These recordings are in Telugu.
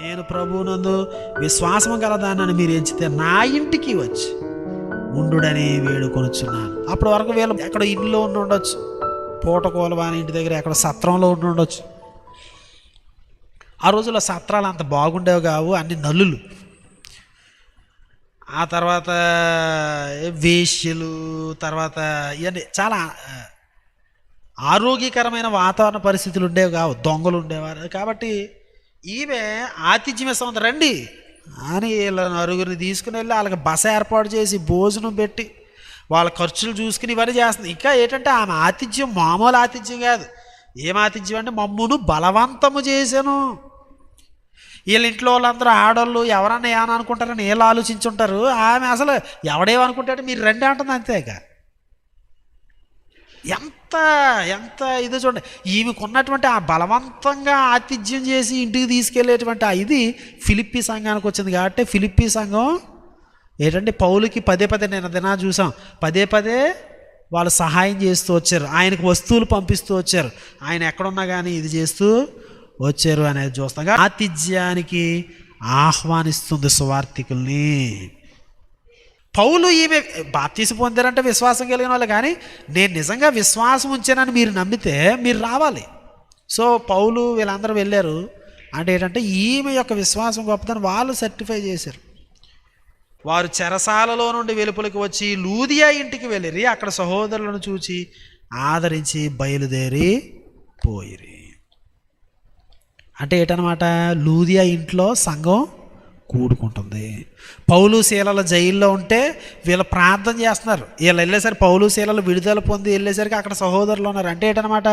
నేను ప్రభువునందు విశ్వాసం కలదానని మీరు ఎంచితే నా ఇంటికి వచ్చి ఉండుడని వేడుకొనుచున్నాను. అప్పటి వరకు వీళ్ళు ఎక్కడ ఇంట్లో ఉండి ఉండొచ్చు. పూటకోల వాని ఇంటి దగ్గర ఎక్కడ సత్రంలో ఉండి ఉండొచ్చు. ఆ రోజుల్లో సత్రాలు అంత బాగుండేవి కావు అన్ని నల్లులు. ఆ తర్వాత వేష్యలు తర్వాత ఇవన్నీ చాలా ఆరోగ్యకరమైన వాతావరణ పరిస్థితులు ఉండేవి కావు దొంగలు ఉండేవారు. కాబట్టి ఈమె ఆతిథ్యం ఇస్తాం రండి. అని వీళ్ళ నలుగురిని తీసుకుని వెళ్ళి వాళ్ళకి బస ఏర్పాటు చేసి భోజనం పెట్టి వాళ్ళ ఖర్చులు చూసుకుని ఇవన్నీ చేస్తుంది. ఇంకా ఏంటంటే ఆమె ఆతిథ్యం మామూలు ఆతిథ్యం కాదు. ఏం ఆతిథ్యం అంటే మమ్మును బలవంతము చేశాను. వీళ్ళ ఇంట్లో వాళ్ళందరూ ఆడోళ్ళు ఎవరన్నా ఏమని అనుకుంటారని వీళ్ళు ఆలోచించుంటారు. ఆమె అసలు ఎవడేమనుకుంటాడు? మీరు రండి అంటుంది అంతేగా ఎంత ఎంత ఇదో చూడండి. ఈమెకున్నటువంటి ఆ బలవంతంగా ఆతిథ్యం చేసి ఇంటికి తీసుకెళ్ళేటువంటి ఆ ఇది ఫిలిప్పీ సంఘానికి వచ్చింది కాబట్టి ఫిలిప్పీ సంఘం ఏంటంటే పౌలుకి పదే పదే నేను దినా చూసాం. పదే పదే వాళ్ళు సహాయం చేస్తూ వచ్చారు. ఆయనకు వస్తువులు పంపిస్తూ వచ్చారు. ఆయన ఎక్కడున్నా కానీ ఇది చేస్తూ వచ్చారు అనేది చూస్తాం. ఆతిథ్యానికి ఆహ్వానిస్తుంది సువార్థికుల్ని. పౌలు ఈమె బాప్తీసు పొందారంటే విశ్వాసం కలిగిన వాళ్ళు కానీ నేను నిజంగా విశ్వాసం ఉంచానని మీరు నమ్మితే మీరు రావాలి. సో పౌలు వీళ్ళందరూ వెళ్ళారు. అంటే ఏంటంటే ఈమె యొక్క విశ్వాసం గొప్పదని వాళ్ళు సర్టిఫై చేశారు. వారు చెరసాలలో నుండి వెలుపలికి వచ్చి లూదియా ఇంటికి వెళ్ళిరి అక్కడ సహోదరులను చూచి ఆదరించి బయలుదేరి పోయిరి. అంటే ఏంటనమాట లూదియా ఇంట్లో సంఘం కూడుకుంటుంది. పౌలు శీలల జైల్లో ఉంటే వీళ్ళు ప్రార్థన చేస్తున్నారు. వీళ్ళు వెళ్ళేసరికి పౌలు శీలలు విడుదల పొంది వెళ్ళేసరికి అక్కడ సహోదరులు ఉన్నారు. అంటే ఏంటనమాట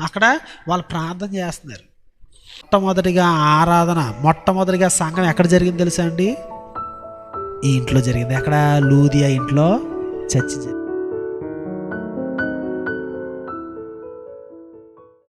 అక్కడ వాళ్ళు ప్రార్థన చేస్తున్నారు. మొట్టమొదటిగా ఆరాధన మొట్టమొదటిగా సంఘం ఎక్కడ జరిగింది తెలుసా అండి? ఈ ఇంట్లో జరిగింది. ఎక్కడ? లూదియా ఇంట్లో చర్చి జరిగింది.